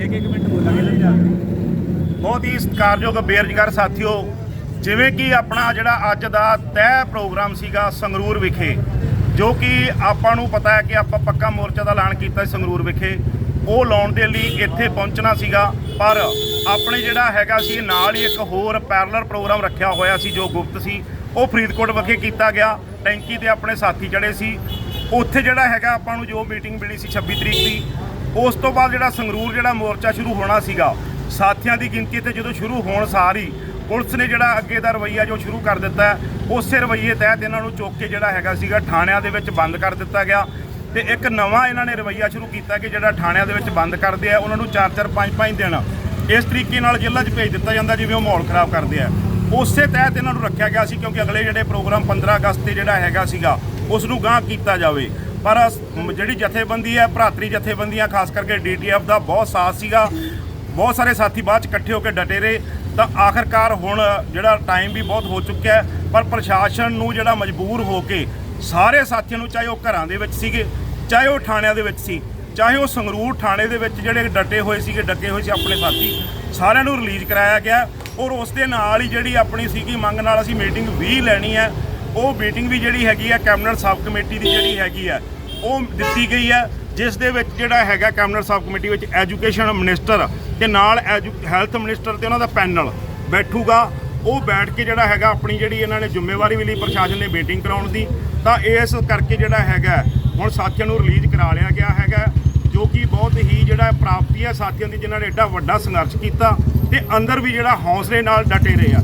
ਇੱਕ ਇੱਕ ਮਿੰਟ ਬੋਲਾਂਗੇ ਨਾ ਬਹੁਤ ਹੀ ਸਤਿਕਾਰਯੋਗ, ਬੇਰੁਜ਼ਗਾਰ ਸਾਥੀਓ, ਜਿਵੇਂ ਕਿ ਆਪਣਾ ਜਿਹੜਾ ਅੱਜ ਦਾ ਤੈਅ ਪ੍ਰੋਗਰਾਮ ਸੀਗਾ ਸੰਗਰੂਰ ਵਿਖੇ, ਜੋ ਕਿ ਆਪਾਂ ਨੂੰ ਪਤਾ ਹੈ ਕਿ ਆਪਾਂ ਪੱਕਾ ਮੋਰਚਾ ਦਾ ਐਲਾਨ ਕੀਤਾ ਸੀ ਸੰਗਰੂਰ ਵਿਖੇ। ਉਹ ਲਾਉਣ ਦੇ ਲਈ ਇੱਥੇ ਪਹੁੰਚਣਾ ਸੀਗਾ, ਪਰ ਆਪਣੇ ਜਿਹੜਾ ਹੈਗਾ ਸੀ, ਨਾਲ ਹੀ ਇੱਕ ਹੋਰ ਪੈਰਲਰ ਪ੍ਰੋਗਰਾਮ ਰੱਖਿਆ ਹੋਇਆ ਸੀ ਜੋ ਗੁਪਤ ਸੀ, ਉਹ ਫਰੀਦਕੋਟ ਵਿਖੇ ਕੀਤਾ ਗਿਆ। ਟੈਂਕੀ ਤੇ ਆਪਣੇ ਸਾਥੀ ਚੜੇ ਸੀ। ਉੱਥੇ ਜਿਹੜਾ ਹੈਗਾ ਆਪਾਂ ਨੂੰ ਜੋ ਮੀਟਿੰਗ ਮਿਲੀ ਸੀ 26 ਤਰੀਕ ਦੀ, ਉਸ ਤੋਂ ਬਾਅਦ ਜਿਹੜਾ ਸੰਗਰੂਰ ਜਿਹੜਾ ਮੋਰਚਾ ਸ਼ੁਰੂ ਹੋਣਾ ਸੀਗਾ, ਸਾਥੀਆਂ ਦੀ ਗਿਣਤੀ ਤੇ ਜਦੋਂ ਸ਼ੁਰੂ ਹੋਣ ਸਾਰ ਹੀ ਪੁਲਿਸ ਨੇ ਜਿਹੜਾ ਅੱਗੇ ਦਾ ਰਵਈਆ ਜੋ ਸ਼ੁਰੂ ਕਰ ਦਿੱਤਾ ਉਸੇ ਰਵਈਏ ਤਹਿਤ ਇਹਨਾਂ ਨੂੰ ਚੁੱਕ ਕੇ ਜਿਹੜਾ ਹੈਗਾ ਸੀਗਾ ਥਾਣਿਆਂ ਦੇ ਵਿੱਚ ਬੰਦ ਕਰ ਦਿੱਤਾ ਗਿਆ। ਤੇ ਇੱਕ ਨਵਾਂ ਇਹਨਾਂ ਨੇ ਰਵਈਆ ਸ਼ੁਰੂ ਕੀਤਾ ਕਿ ਜਿਹੜਾ ਥਾਣਿਆਂ ਦੇ ਵਿੱਚ ਬੰਦ ਕਰਦੇ ਆ, ਉਹਨਾਂ ਨੂੰ 4-4 5-5 ਦਿਨ ਇਸ ਤਰੀਕੇ ਨਾਲ ਜੇਲ੍ਹਾਂ 'ਚ ਭੇਜ ਦਿੱਤਾ ਜਾਂਦਾ, ਜਿਵੇਂ ਉਹ ਮਾਹੌਲ ਖਰਾਬ ਕਰਦੇ ਆ। ਉਸੇ ਤਹਿਤ ਇਹਨਾਂ ਨੂੰ ਰੱਖਿਆ ਗਿਆ ਸੀ, ਕਿਉਂਕਿ ਅਗਲੇ ਜਿਹੜੇ ਪ੍ਰੋਗਰਾਮ 15 ਅਗਸਤ ਤੇ ਜਿਹੜਾ ਹੈਗਾ ਸੀਗਾ ਉਸ ਨੂੰ ਗਾਂਹ ਕੀਤਾ ਜਾਵੇ। ਪਰ ਜਿਹੜੀ ਜਥੇਬੰਦੀ ਹੈ, ਭਰਾਤਰੀ ਜਥੇਬੰਦੀਆਂ, ਖਾਸ ਕਰਕੇ ਡੀਟੀਐਫ ਦਾ ਬਹੁਤ ਸਾਥ ਸੀਗਾ। ਬਹੁਤ ਸਾਰੇ ਸਾਥੀ ਬਾਅਦ ਚ ਇਕੱਠੇ ਹੋ ਕੇ ਡਟੇ ਰਹੇ। ਤਾਂ ਆਖਰਕਾਰ ਹੁਣ ਜਿਹੜਾ ਟਾਈਮ ਵੀ ਬਹੁਤ ਹੋ ਚੁੱਕਿਆ ਹੈ, ਪਰ ਪ੍ਰਸ਼ਾਸਨ ਨੂੰ ਜਿਹੜਾ ਮਜਬੂਰ ਹੋ ਕੇ ਸਾਰੇ ਸਾਥੀਆਂ ਨੂੰ ਚਾਹੇ ਉਹ ਘਰਾਂ ਦੇ ਵਿੱਚ ਸੀਗੇ, ਚਾਹੇ ਉਹ ਥਾਣਿਆਂ ਦੇ ਵਿੱਚ ਸੀ, ਚਾਹੇ ਉਹ ਸੰਗਰੂਰ ਥਾਣੇ ਦੇ ਵਿੱਚ ਜਿਹੜੇ ਡਟੇ ਹੋਏ ਸੀਗੇ ਡੱਕੇ ਹੋਏ ਸੀ ਆਪਣੇ ਸਾਥੀ, ਸਾਰਿਆਂ ਨੂੰ ਰਿਲੀਜ਼ ਕਰਾਇਆ ਗਿਆ। ਔਰ ਉਸ ਦੇ ਨਾਲ ਹੀ ਜਿਹੜੀ ਆਪਣੀ ਸੀਗੀ ਮੰਗ ਨਾਲ ਅਸੀਂ ਮੀਟਿੰਗ ਵੀ ਲੈਣੀ ਹੈ। ਉਹ ਮੀਟਿੰਗ ਵੀ ਜਿਹੜੀ ਹੈਗੀ ਹੈ ਕੈਬਨਿਟ ਸਬ ਕਮੇਟੀ ਦੀ ਜਿਹੜੀ ਹੈਗੀ ਹੈ ਉਹ ਦਿੱਤੀ ਗਈ ਹੈ ਜਿਸ ਦੇ ਵਿੱਚ ਜਿਹੜਾ ਹੈਗਾ ਕੈਬਨਿਟ ਸਬ ਕਮੇਟੀ ਵਿੱਚ ਐਜੂਕੇਸ਼ਨ ਮਿਨਿਸਟਰ ਤੇ ਨਾਲ ਹੈਲਥ ਮਿਨਿਸਟਰ ਤੇ ਉਹਨਾਂ ਦਾ ਪੈਨਲ ਬੈਠੂਗਾ। ਉਹ ਬੈਠ ਕੇ ਜਿਹੜਾ ਹੈਗਾ ਆਪਣੀ ਜਿਹੜੀ ਇਹਨਾਂ ਨੇ ਜ਼ਿੰਮੇਵਾਰੀ ਵੀ ਲਈ ਪ੍ਰਸ਼ਾਸਨ ਨੇ ਮੀਟਿੰਗ ਕਰਾਉਣ ਦੀ। ਤਾਂ ਇਸ ਕਰਕੇ ਜਿਹੜਾ ਹੈਗਾ, ਹੁਣ ਸਾਥੀਆਂ ਨੂੰ ਰਿਲੀਜ਼ ਕਰਾ ਲਿਆ ਗਿਆ ਹੈਗਾ, ਜੋ ਕਿ ਬਹੁਤ ਹੀ ਜਿਹੜਾ ਪ੍ਰਾਪਤੀ ਹੈ ਸਾਥੀਆਂ ਦੀ, ਜਿਨ੍ਹਾਂ ਨੇ ਐਡਾ ਵੱਡਾ ਸੰਘਰਸ਼ ਕੀਤਾ ਤੇ ਅੰਦਰ ਵੀ ਜਿਹੜਾ ਹੌਸਲੇ ਨਾਲ ਡਟੇ ਰਹੇ ਆ।